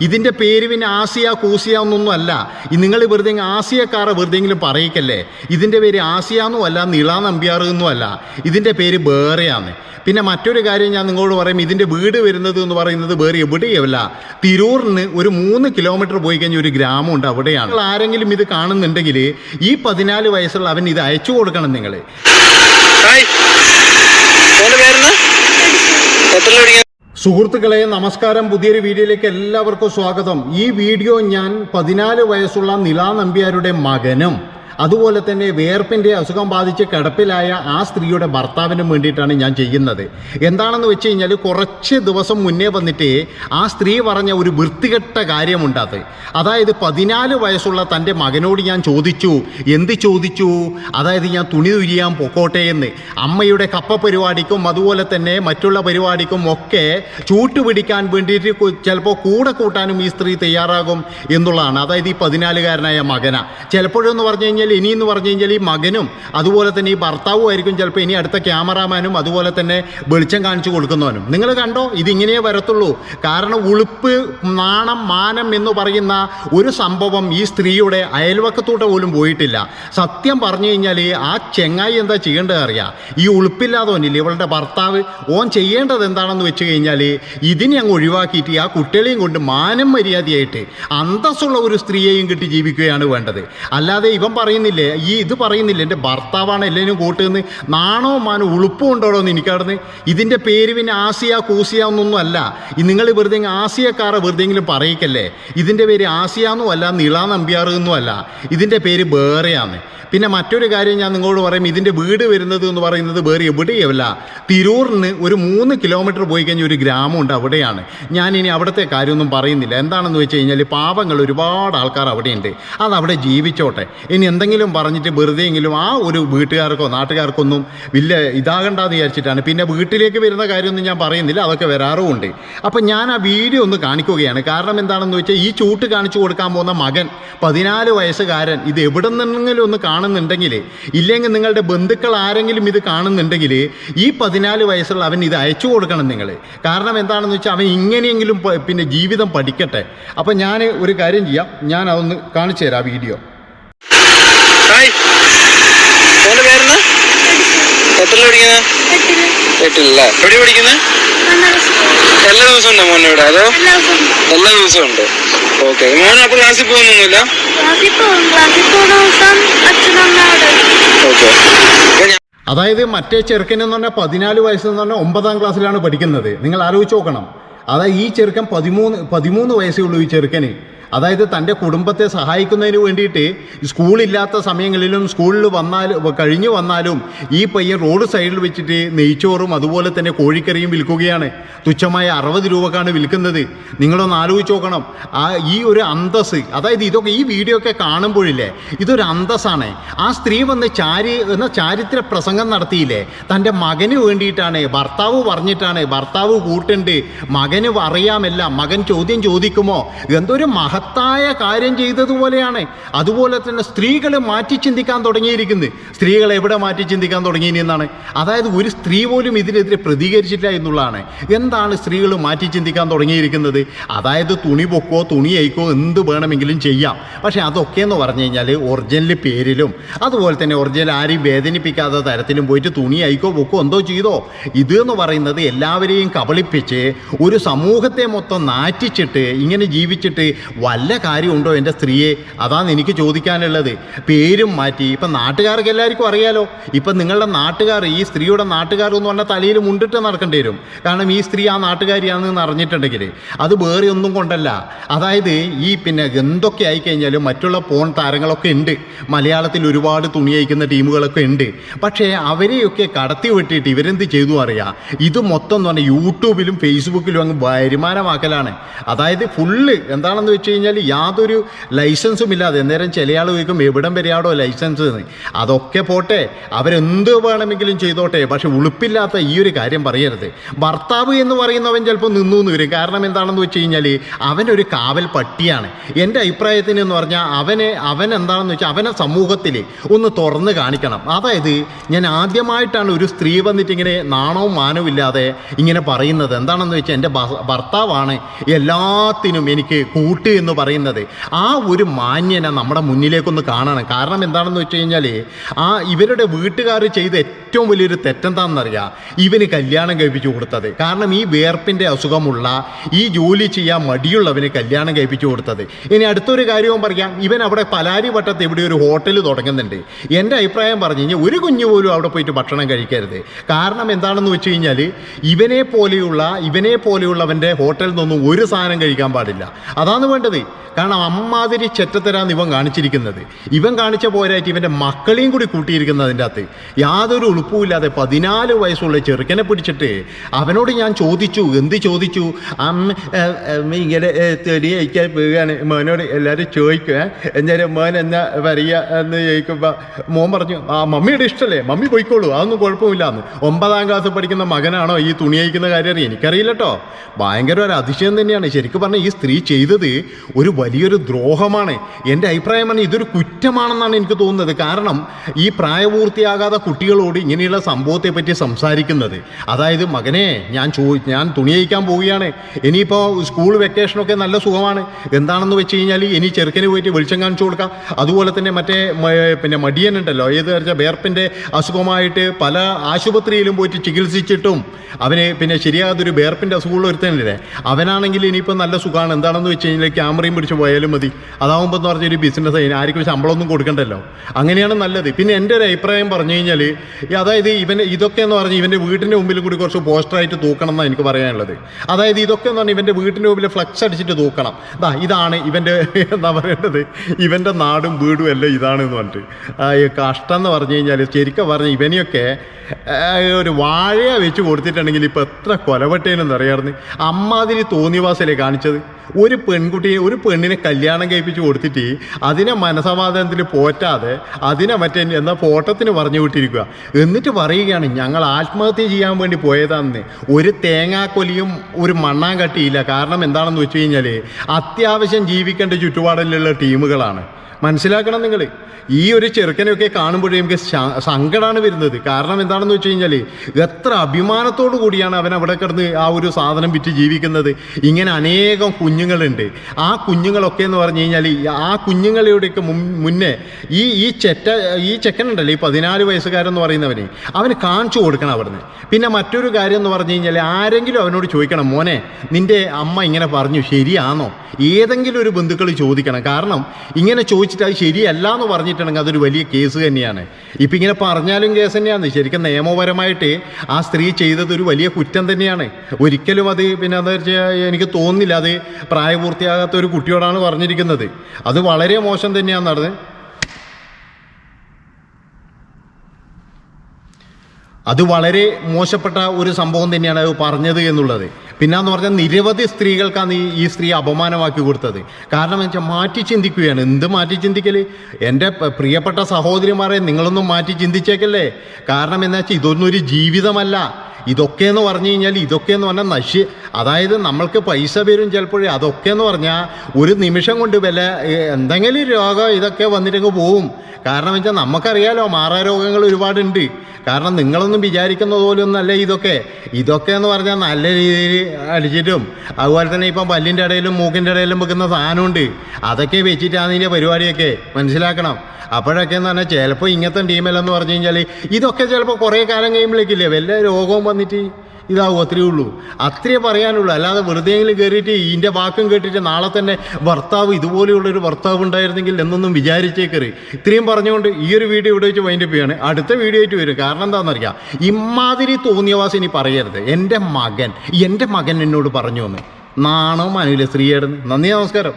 ഇതിന്റെ പേര് പിന്നെ ആസിയ കൂസിയ എന്നൊന്നും അല്ല. നിങ്ങൾ വെറുതെ ആസിയക്കാരെ വെറുതെങ്കിലും പറയിക്കല്ലേ? ഇതിന്റെ പേര് ആസിയ എന്നും അല്ല നിള നമ്പ്യാർ എന്നും അല്ല. ഇതിന്റെ പേര് വേറെയാണ് പിന്നെ മറ്റൊരു കാര്യം ഞാൻ നിങ്ങളോട് പറയും ഇതിന്റെ വീട് വരുന്നത് എന്ന് പറയുന്നത് വേറെ എവിടെയല്ല തിരൂറിന് ഒരു മൂന്ന് കിലോമീറ്റർ പോയി കഴിഞ്ഞ ഒരു ഗ്രാമമുണ്ട് അവിടെയാണ്. നിങ്ങൾ ആരെങ്കിലും ഇത് കാണുന്നുണ്ടെങ്കിൽ ഈ പതിനാല് വയസ്സുള്ള അവൻ ഇത് അയച്ചു കൊടുക്കണം നിങ്ങൾ. എത്ര സുഹൃത്തുക്കളെ നമസ്കാരം. പുതിയൊരു വീഡിയോയിലേക്ക് എല്ലാവർക്കും സ്വാഗതം. ഈ വീഡിയോ ഞാൻ പതിനാല് വയസ്സുള്ള നിലാ നമ്പ്യാരുടെ മകനും അതുപോലെ തന്നെ വേർപ്പിന്റെ അസുഖം ബാധിച്ച് കിടപ്പിലായ ആ സ്ത്രീയുടെ ഭർത്താവിനും വേണ്ടിയിട്ടാണ് ഞാൻ ചെയ്യുന്നത്. എന്താണെന്ന് വെച്ച് കഴിഞ്ഞാൽ കുറച്ച് ദിവസം മുന്നേ വന്നിട്ട് ആ സ്ത്രീ പറഞ്ഞ ഒരു വൃത്തികെട്ട കാര്യമുണ്ടത് അത്. അതായത് പതിനാല് വയസ്സുള്ള തന്റെ മകനോട് ഞാൻ ചോദിച്ചു എന്ത് ചോദിച്ചു? അതായത് ഞാൻ തുണി തുരിയാൻ പൊക്കോട്ടെ എന്ന്. അമ്മയുടെ കപ്പ പരിപാടിക്കും അതുപോലെ തന്നെ മറ്റുള്ള പരിപാടിക്കും ഒക്കെ ചൂട്ടുപിടിക്കാൻ വേണ്ടിയിട്ട് ചിലപ്പോൾ കൂടെ കൂട്ടാനും ഈ സ്ത്രീ തയ്യാറാകും എന്നുള്ളതാണ്. അതായത് ഈ പതിനാലുകാരനായ മകന. ചിലപ്പോഴെന്ന് പറഞ്ഞു കഴിഞ്ഞാൽ ഇനിയെന്ന് പറഞ്ഞു കഴിഞ്ഞാൽ ഈ മകനും അതുപോലെ തന്നെ ഈ ഭർത്താവും ആയിരിക്കും ചിലപ്പോൾ ഇനി അടുത്ത ക്യാമറാമാനും അതുപോലെ തന്നെ വെളിച്ചം കാണിച്ചു കൊടുക്കുന്നവനും. നിങ്ങൾ കണ്ടോ? ഇതിങ്ങനെയേ വരത്തുള്ളൂ. കാരണം ഉളുപ്പ് നാണം മാനം എന്ന് പറയുന്ന ഒരു സംഭവം ഈ സ്ത്രീയുടെ അയൽവക്കത്തൂടെ പോലും പോയിട്ടില്ല. സത്യം പറഞ്ഞു കഴിഞ്ഞാൽ ആ ചെങ്ങായി എന്താ ചെയ്യേണ്ടത് അറിയാം? ഈ ഉളുപ്പില്ലാതോനില്ലേ ഇവളുടെ ഭർത്താവ് ഓൻ ചെയ്യേണ്ടത് എന്താണെന്ന് വെച്ച് കഴിഞ്ഞാൽ ഇതിനെ അങ്ങ് ഒഴിവാക്കിയിട്ട് ആ കുട്ടികളെയും കൊണ്ട് മാനം മര്യാദയായിട്ട് അന്തസ്സുള്ള ഒരു സ്ത്രീയെയും കിട്ടി ജീവിക്കുകയാണ് വേണ്ടത്. അല്ലാതെ ഇവൻ പറയുന്നില്ലേ? ഈ ഇത് പറയുന്നില്ല? എന്റെ ഭർത്താവാണ് എല്ലാവരും കൂട്ടുന്നത്. നാണോ മാനോ ഉളുപ്പും ഉണ്ടോടോ എന്ന് എനിക്കവിടുന്ന്? ഇതിന്റെ പേര് പിന്നെ ആസിയ കൂസിയ എന്നൊന്നും അല്ല. നിങ്ങൾ വെറുതെ ആസിയക്കാരെ വെറുതെങ്കിലും പറയിക്കല്ലേ? ഇതിന്റെ പേര് ആസിയ എന്നും അല്ല നിള നമ്പ്യാർ എന്നും അല്ല. ഇതിന്റെ പേര് വേറെയാണ്. പിന്നെ മറ്റൊരു കാര്യം ഞാൻ നിങ്ങളോട് പറയും. ഇതിന്റെ വീട് വരുന്നത് എന്ന് പറയുന്നത് വേറെ എവിടെയല്ല തിരൂറിന് ഒരു മൂന്ന് കിലോമീറ്റർ പോയി കഴിഞ്ഞാൽ ഒരു ഗ്രാമമുണ്ട് അവിടെയാണ്. ഞാൻ ഇനി അവിടുത്തെ കാര്യമൊന്നും പറയുന്നില്ല. എന്താണെന്ന് വെച്ച് കഴിഞ്ഞാൽ പാവങ്ങൾ ഒരുപാട് ആൾക്കാർ അവിടെയുണ്ട്. അത് അവിടെ ജീവിച്ചോട്ടെ. ഇനി എന്തെങ്കിലും പറഞ്ഞിട്ട് വെറുതെ എങ്കിലും ആ ഒരു വീട്ടുകാർക്കോ നാട്ടുകാർക്കൊന്നും വലിയ ഇതാകണ്ടെന്ന് വിചാരിച്ചിട്ടാണ്. പിന്നെ വീട്ടിലേക്ക് വരുന്ന കാര്യമൊന്നും ഞാൻ പറയുന്നില്ല അതൊക്കെ വരാറുമുണ്ട് അപ്പം ഞാൻ ആ വീഡിയോ ഒന്ന് കാണിക്കുകയാണ്. കാരണം എന്താണെന്ന് വെച്ചാൽ ഈ ചൂട്ട് കാണിച്ചു കൊടുക്കാൻ പോകുന്ന മകൻ പതിനാല് വയസ്സുകാരൻ ഇത് എവിടെ നിന്നെങ്കിലും ഒന്ന് കാണുന്നുണ്ടെങ്കിൽ ഇല്ലെങ്കിൽ നിങ്ങളുടെ ബന്ധുക്കൾ ആരെങ്കിലും ഇത് കാണുന്നുണ്ടെങ്കിൽ ഈ പതിനാല് വയസ്സുള്ള അവൻ ഇത് അയച്ചു കൊടുക്കണം നിങ്ങൾ കാരണം എന്താണെന്ന് വെച്ചാൽ അവൻ ഇങ്ങനെയെങ്കിലും പിന്നെ ജീവിതം പഠിക്കട്ടെ. അപ്പം ഞാൻ ഒരു കാര്യം ചെയ്യാം. ഞാൻ അതൊന്ന് കാണിച്ചു തരാം വീഡിയോ. ഹായ്. മോന്റെ പേരെന്ന് എത്ര പഠിക്കുന്നത് എട്ടിൽ. എട്ടില്ല എവിടെ പഠിക്കുന്നത് എല്ലാ ദിവസവും ഉണ്ടോ മോനെ ഇവിടെ? അതോ എല്ലാ ദിവസവും ഉണ്ട്. ഓക്കെ. മോനെ അപ്പൊ ക്ലാസ്സിൽ പോകുന്നൊന്നുമില്ല? ഓക്കെ. അതായത് മറ്റേ ചെറുക്കനെന്ന് പറഞ്ഞാൽ പതിനാല് വയസ്സെന്ന് പറഞ്ഞാൽ ഒമ്പതാം ക്ലാസ്സിലാണ് പഠിക്കുന്നത്. നിങ്ങൾ ആലോചിച്ച് നോക്കണം. അതായത് ഈ ചെറുക്കൻ പതിമൂന്ന് പതിമൂന്ന് വയസ്സേ ഉള്ളൂ ഈ ചെറുക്കന്. അതായത് തന്റെ കുടുംബത്തെ സഹായിക്കുന്നതിന് വേണ്ടിയിട്ട് സ്കൂളില്ലാത്ത സമയങ്ങളിലും സ്കൂളിൽ വന്നാൽ കഴിഞ്ഞു വന്നാലും ഈ പയ്യൻ റോഡ് സൈഡിൽ വെച്ചിട്ട് നെയ്ച്ചോറും അതുപോലെ തന്നെ കോഴിക്കറിയും വിൽക്കുകയാണ്. തുച്ഛമായ അറുപത് രൂപക്കാണ് വിൽക്കുന്നത്. നിങ്ങളൊന്ന് ആലോചിച്ച് നോക്കണം. ആ ഈ ഒരു അന്തസ് അതായത് ഇതൊക്കെ ഈ വീഡിയോ ഒക്കെ കാണുമ്പോഴില്ലേ ഇതൊരു അന്തസ്സാണ്. ആ സ്ത്രീ വന്ന് ചാരി എന്ന ചാരിത്ര പ്രസംഗം നടത്തിയില്ലേ? തന്റെ മകന് വേണ്ടിയിട്ടാണ് ഭർത്താവ് പറഞ്ഞിട്ടാണ് ഭർത്താവ് കൂട്ടുണ്ട് മകന് അറിയാമല്ല മകൻ ചോദ്യം ചോദിക്കുമോ? എന്തൊരു മഹത്തായ കാര്യം ചെയ്തതുപോലെയാണ്. അതുപോലെ തന്നെ സ്ത്രീകൾ മാറ്റി ചിന്തിക്കാൻ തുടങ്ങിയിരിക്കുന്നത് സ്ത്രീകൾ എവിടെ മാറ്റി ചിന്തിക്കാൻ തുടങ്ങി എന്നാണ്. അതായത് ഒരു സ്ത്രീ പോലും ഇതിനെതിരെ പ്രതികരിച്ചില്ല എന്നുള്ളതാണ്. എന്താണ് സ്ത്രീകൾ മാറ്റി ചിന്തിക്കാൻ തുടങ്ങിയിരിക്കുന്നത്? അതായത് തുണി പൊക്കോ തുണി അയക്കോ എന്ത് വേണമെങ്കിലും ചെയ്യാം. പക്ഷേ അതൊക്കെ എന്ന് പറഞ്ഞു കഴിഞ്ഞാൽ ഒറിജിനൽ പേരിലും അതുപോലെ തന്നെ ഒറിജിനൽ ആരെയും വേദനിപ്പിക്കാത്ത തരത്തിലും പോയിട്ട് തുണി അയക്കോ പൊക്കോ എന്തോ ചെയ്തോ. ഇത് എന്ന് പറയുന്നത് എല്ലാവരെയും കബളിപ്പിച്ച് ഒരു സമൂഹത്തെ മൊത്തം നാറ്റിച്ചിട്ട് ഇങ്ങനെ ജീവിച്ചിട്ട് വല്ല കാര്യമുണ്ടോ എന്റെ സ്ത്രീയെ? അതാണ് എനിക്ക് ചോദിക്കാനുള്ളത്. പേരും മാറ്റി. ഇപ്പം നാട്ടുകാർക്ക് എല്ലാവർക്കും അറിയാലോ. ഇപ്പം നിങ്ങളുടെ നാട്ടുകാർ ഈ സ്ത്രീയുടെ നാട്ടുകാർ എന്ന് പറഞ്ഞാൽ തലയിൽ മുണ്ടിട്ട് നടക്കേണ്ടി വരും. കാരണം ഈ സ്ത്രീ ആ നാട്ടുകാരിയാണെന്ന് അറിഞ്ഞിട്ടുണ്ടെങ്കിൽ അത് വേറെ ഒന്നും കൊണ്ടല്ല. അതായത് ഈ പിന്നെ എന്തൊക്കെ ആയിക്കഴിഞ്ഞാലും മറ്റുള്ള പോൺ താരങ്ങളൊക്കെ ഉണ്ട്. മലയാളത്തിൽ ഒരുപാട് തുണി അയക്കുന്ന ടീമുകളൊക്കെ ഉണ്ട്. പക്ഷേ അവരെയൊക്കെ കടത്തി വിട്ടിട്ട് ഇവരെന്ത് ചെയ്തു അറിയാം? ഇത് മൊത്തം എന്ന് പറഞ്ഞാൽ യൂട്യൂബിലും ഫേസ്ബുക്കിലും അങ്ങ് വരുമാനമാക്കലാണ്. അതായത് ഫുള്ള് എന്താണെന്ന് വെച്ച് കഴിഞ്ഞാൽ യാതൊരു ലൈസൻസും ഇല്ലാതെ അന്നേരം ചില ആൾ ചോദിക്കും എവിടം വരെയാടോ ലൈസൻസ്? എന്ന്. അതൊക്കെ പോട്ടെ അവരെന്ത് വേണമെങ്കിലും ചെയ്തോട്ടെ പക്ഷെ ഉളുപ്പില്ലാത്ത ഈ ഒരു കാര്യം പറയരുത്. ഭർത്താവ് എന്ന് പറയുന്നവൻ ചിലപ്പോൾ നിന്നു എന്ന് വരും. കാരണം എന്താണെന്ന് വെച്ച് കഴിഞ്ഞാൽ അവനൊരു കാവൽ പട്ടിയാണ്. എന്റെ അഭിപ്രായത്തിന് എന്ന് പറഞ്ഞാൽ അവനെ അവൻ എന്താണെന്ന് വെച്ചാൽ അവനെ സമൂഹത്തിൽ ഒന്ന് തുറന്ന് കാണിക്കണം. അതായത് ഞാൻ ആദ്യമായിട്ടാണ് ഒരു സ്ത്രീ വന്നിട്ട് ഇങ്ങനെ നാണവും മാനവും ഇല്ലാതെ ഇങ്ങനെ പറയുന്നത്. എന്താണെന്ന് വെച്ചാൽ എന്റെ ഭർത്താവാണ് എല്ലാത്തിനും എനിക്ക് കൂട്ട് എന്ന് പറയുന്നത്. ആ ഒരു മാന്യനെ നമ്മുടെ മുന്നിലേക്കൊന്ന് കാണണം. കാരണം എന്താണെന്ന് വെച്ച് കഴിഞ്ഞാൽ ആ ഇവരുടെ വീട്ടുകാർ ചെയ്ത ഏറ്റവും വലിയൊരു തെറ്റെന്താണെന്നറിയാം? ഇവന് കല്യാണം കഴിപ്പിച്ചു കൊടുത്തത്. കാരണം ഈ വേർപ്പിന്റെ അസുഖമുള്ള ഈ ജോലി ചെയ്യാൻ മടിയുള്ളവന് കല്യാണം കഴിപ്പിച്ചു കൊടുത്തത്. ഇനി അടുത്തൊരു കാര്യവും പറയാം. ഇവൻ അവിടെ പലാരി വട്ടത്ത് ഇവിടെ ഒരു ഹോട്ടൽ തുടങ്ങുന്നുണ്ട്. എന്റെ അഭിപ്രായം പറഞ്ഞു കഴിഞ്ഞാൽ ഒരു കുഞ്ഞു പോലും അവിടെ പോയിട്ട് ഭക്ഷണം കഴിക്കരുത്. കാരണം എന്താണെന്ന് വെച്ച് കഴിഞ്ഞാൽ ഇവനെ പോലെയുള്ള ഇവനെ പോലെയുള്ളവന്റെ ഹോട്ടലിൽ നിന്നും ഒരു സാധനം കഴിക്കാൻ പാടില്ല. അതാണ് വേണ്ടത്? കാരണം അമ്മാതിരി ചെറ്റത്തരാന്ന് ഇവൻ കാണിച്ചിരിക്കുന്നത്. ഇവൻ കാണിച്ച പോരായിട്ട് ഇവന്റെ മക്കളെയും കൂടി കൂട്ടിയിരിക്കുന്നതിന്റെ അകത്ത്. യാതൊരു ഉളുപ്പുമില്ലാതെ പതിനാല് വയസ്സുള്ള ചെറുക്കനെ പിടിച്ചിട്ട് അവനോട് ഞാൻ ചോദിച്ചു എന്ത് ചോദിച്ചു? അമ്മ തെടി അയക്കാൻ പോവുകയാണ്. മോനോട് എല്ലാവരും ചോദിക്കുക എന്നാലും മോൻ എന്നാ പറയുക എന്ന് ചോദിക്കുമ്പോൾ മോൻ പറഞ്ഞു ആ മമ്മിയുടെ ഇഷ്ടമല്ലേ മമ്മി പോയിക്കോളൂ അതൊന്നും കുഴപ്പമില്ല എന്ന് ഒമ്പതാം ക്ലാസ് പഠിക്കുന്ന മകനാണോ ഈ തുണി അയക്കുന്ന കാര്യം എനിക്കറിയില്ല കേട്ടോ ഭയങ്കര ഒരു അതിശയം തന്നെയാണ്. ശരിക്കും പറഞ്ഞാൽ ഈ സ്ത്രീ ചെയ്തത് ഒരു വലിയൊരു ദ്രോഹമാണ്. എന്റെ അഭിപ്രായം പറഞ്ഞാൽ ഇതൊരു കുറ്റമാണെന്നാണ് എനിക്ക് തോന്നുന്നത്. കാരണം ഈ പ്രായപൂർത്തിയാകാത്ത കുട്ടികളോട് ഇങ്ങനെയുള്ള സംഭവത്തെ പറ്റി സംസാരിക്കുന്നത്. അതായത് മകനെ ഞാൻ ചോ ഞാൻ തുണി അയക്കാൻ പോവുകയാണ് ഇനിയിപ്പോൾ സ്കൂൾ വെക്കേഷനൊക്കെ നല്ല സുഖമാണ്. എന്താണെന്ന് വെച്ച് കഴിഞ്ഞാൽ ഇനി ചെറുക്കന് പോയിട്ട് വെളിച്ചം കാണിച്ചു കൊടുക്കാം. അതുപോലെ തന്നെ മറ്റേ പിന്നെ മടിയൻ ഉണ്ടല്ലോ ഏത് വെച്ചാൽ വേർപ്പിന്റെ അസുഖമായിട്ട് പല ആശുപത്രിയിലും പോയിട്ട് ചികിത്സിച്ചിട്ടും അവന് പിന്നെ ശരിയാകാത്തൊരു വേർപ്പിന്റെ അസുഖമുള്ള ഒരുത്തനില്ലേ? അവനാണെങ്കിൽ ഇനിയിപ്പോൾ നല്ല സുഖമാണ്. എന്താണെന്ന് വെച്ച് കഴിഞ്ഞാൽ ക്യാമറയും പിടിച്ച് പോയാലും മതി. അതാവുമ്പോൾ എന്ന് പറഞ്ഞൊരു ബിസിനസ് ആയിരിക്കും ശമ്പളമൊന്നും കൊടുക്കണ്ടല്ലോ. അങ്ങനെയാണ് നല്ലത്. പിന്നെ എന്റെ ഒരു അഭിപ്രായം പറഞ്ഞു കഴിഞ്ഞാൽ അതായത് ഇവൻ ഇതൊക്കെ എന്ന് പറഞ്ഞാൽ ഇവന്റെ വീട്ടിന്റെ മുമ്പിൽ കൂടി കുറച്ച് പോസ്റ്ററായിട്ട് തൂക്കണം എന്നാണ് എനിക്ക് പറയാനുള്ളത്. അതായത് ഇതൊക്കെ എന്ന് പറഞ്ഞാൽ ഇവന്റെ വീട്ടിന്റെ മുമ്പിൽ ഫ്ലക്സ് അടിച്ചിട്ട് തൂക്കണം. ദാ ഇതാണ് ഇവന്റെ എന്താ പറയേണ്ടത്? ഇവന്റെ നാടും വീടും എല്ലാം ഇതാണ് എന്ന് പറഞ്ഞിട്ട്. കഷ്ടം എന്ന് പറഞ്ഞു കഴിഞ്ഞാൽ ശരിക്കും പറഞ്ഞ ഇവനെയൊക്കെ ഒരു വാഴയ വെച്ച് കൊടുത്തിട്ടുണ്ടെങ്കിൽ ഇപ്പോൾ എത്ര കൊലപെട്ടേനെന്ന് അറിയാമായിരുന്നു. അമ്മാതിരി തോന്നിവാസല്ലേ കാണിച്ചത്? ഒരു പെൺകുട്ടിയെ ഒരു പെണ്ണിനെ കല്യാണം കഴിപ്പിച്ച് കൊടുത്തിട്ട് അതിനെ മനസമാധാനത്തിൽ പോറ്റാതെ അതിനെ മറ്റേ എന്നാ ഫോട്ടത്തിന് പറഞ്ഞു വിട്ടിരിക്കുക. എന്നിട്ട് പറയുകയാണ് ഞങ്ങൾ ആത്മഹത്യ ചെയ്യാൻ വേണ്ടി പോയതാണെന്ന്. ഒരു തേങ്ങാക്കൊലിയും ഒരു മണ്ണാൻ കട്ടിയില്ല. കാരണം എന്താണെന്ന് വെച്ച് കഴിഞ്ഞാൽ അത്യാവശ്യം ജീവിക്കേണ്ട ചുറ്റുപാടിലുള്ള ടീമുകളാണ്. മനസ്സിലാക്കണം നിങ്ങൾ ഈ ഒരു ചെറുക്കനെയൊക്കെ കാണുമ്പോഴേ ശ- സങ്കടമാണ് വരുന്നത്. കാരണം എന്താണെന്ന് വെച്ച് കഴിഞ്ഞാൽ എത്ര അഭിമാനത്തോടു കൂടിയാണ് അവൻ അവിടെ കിടന്ന് ആ ഒരു സാധനം വിറ്റ് ജീവിക്കുന്നത്. ഇങ്ങനെ അനേകം കുഞ്ഞുങ്ങളുണ്ട്. ആ കുഞ്ഞുങ്ങളൊക്കെ എന്ന് പറഞ്ഞു കഴിഞ്ഞാൽ ആ കുഞ്ഞുങ്ങളുടെയൊക്കെ മുന്നേ ഈ ഈ ചെറ്റ ഈ ചെക്കനുണ്ടല്ലോ ഈ പതിനാല് വയസ്സുകാരൻ എന്ന് പറയുന്നവന് അവന് കാണിച്ചു കൊടുക്കണം അവിടുന്ന്. പിന്നെ മറ്റൊരു കാര്യം എന്ന് പറഞ്ഞു കഴിഞ്ഞാൽ ആരെങ്കിലും അവനോട് ചോദിക്കണം മോനെ നിന്റെ അമ്മ ഇങ്ങനെ പറഞ്ഞു ശരിയാണോ ഏതെങ്കിലും ഒരു ബന്ധുക്കൾ ചോദിക്കണം. കാരണം ഇങ്ങനെ ചോദിച്ചിട്ട് അത് ശരിയല്ല എന്ന് പറഞ്ഞിട്ടുണ്ടെങ്കിൽ അതൊരു വലിയ കേസ് തന്നെയാണ്. ഇപ്പം ഇങ്ങനെ പറഞ്ഞാലും കേസ് തന്നെയാണ്. ശരിക്കും നിയമപരമായിട്ട് ആ സ്ത്രീ ചെയ്തത് ഒരു വലിയ കുറ്റം തന്നെയാണ്. ഒരിക്കലും അത് പിന്നെ എന്താ വെച്ചാൽ എനിക്ക് തോന്നുന്നില്ല. അത് പ്രായപൂർത്തിയാകാത്ത ഒരു കുട്ടിയോടാണ് പറഞ്ഞിരിക്കുന്നത്. അത് വളരെ മോശം തന്നെയാണ് നടന്നത്. അത് വളരെ മോശപ്പെട്ട ഒരു സംഭവം തന്നെയാണ് അത് പറഞ്ഞത് എന്നുള്ളത്. പിന്നെന്ന് പറഞ്ഞാൽ നിരവധി സ്ത്രീകൾക്കാണ് ഈ ഈ സ്ത്രീ അപമാനമാക്കി കൊടുത്തത്. കാരണം എന്ന് വെച്ചാൽ മാറ്റി ചിന്തിക്കുകയാണ്. എന്ത് മാറ്റി ചിന്തിക്കൽ എന്റെ പ്രിയപ്പെട്ട സഹോദരിമാരെ നിങ്ങളൊന്നും മാറ്റി ചിന്തിച്ചേക്കല്ലേ? കാരണം എന്താ വെച്ചാൽ ഇതൊന്നും ഒരു ജീവിതമല്ല. ഇതൊക്കെ എന്ന് പറഞ്ഞു കഴിഞ്ഞാൽ ഇതൊക്കെ എന്ന് പറഞ്ഞാൽ നശി. അതായത് നമ്മൾക്ക് പൈസ വരും ചിലപ്പോഴേ അതൊക്കെ എന്ന് പറഞ്ഞാൽ ഒരു നിമിഷം കൊണ്ട് വില എന്തെങ്കിലും രോഗം ഇതൊക്കെ വന്നിട്ടങ്ങ് പോവും. കാരണം വെച്ചാൽ നമുക്കറിയാലോ മാറാ രോഗങ്ങൾ ഒരുപാടുണ്ട്. കാരണം നിങ്ങളൊന്നും വിചാരിക്കുന്നത് പോലൊന്നും അല്ല ഇതൊക്കെ. ഇതൊക്കെ എന്ന് പറഞ്ഞാൽ നല്ല രീതിയിൽ അടിച്ചിട്ടും അതുപോലെ തന്നെ ഇപ്പം പല്ലിന്റെ ഇടയിലും മൂക്കിന്റെ ഇടയിലും വെക്കുന്ന സാധനമുണ്ട്. അതൊക്കെ വെച്ചിട്ടാണ് ഇതിന്റെ പരിപാടിയൊക്കെ. മനസ്സിലാക്കണം? അപ്പോഴൊക്കെ എന്ന് പറഞ്ഞാൽ ചിലപ്പോൾ ഇങ്ങനത്തെ ടീമിലെന്ന് പറഞ്ഞു കഴിഞ്ഞാൽ ഇതൊക്കെ ചിലപ്പോൾ കുറേ കാലം കഴിയുമ്പോഴേക്കില്ലേ വല്ല രോഗവും വന്നിട്ട് ഇതാവും അത്രയേ ഉള്ളൂ. അത്രയേ പറയാനുള്ളൂ. അല്ലാതെ വെറുതെയെങ്കിലും കയറിയിട്ട് ഇതിന്റെ വാക്കും കേട്ടിട്ട് നാളെ തന്നെ ഭർത്താവ് ഇതുപോലെയുള്ളൊരു ഭർത്താവ് ഉണ്ടായിരുന്നെങ്കിൽ എന്നൊന്നും വിചാരിച്ചേക്കറി ഇത്രയും പറഞ്ഞുകൊണ്ട് ഈ ഒരു വീഡിയോ ഇവിടെ വെച്ച് വൈൻഡപ്പ് ചെയ്യാണ് അടുത്ത വീഡിയോ ആയിട്ട് വരും. കാരണം എന്താണെന്നറിയാം ഇമാതിരി തോന്നിയവാസം ഇനി പറയരുത്. എന്റെ മകൻ എന്റെ മകൻ എന്നോട് പറഞ്ഞു എന്ന്. നാണോ മനുവിലെ സ്ത്രീയായിരുന്നു നന്ദി നമസ്കാരം.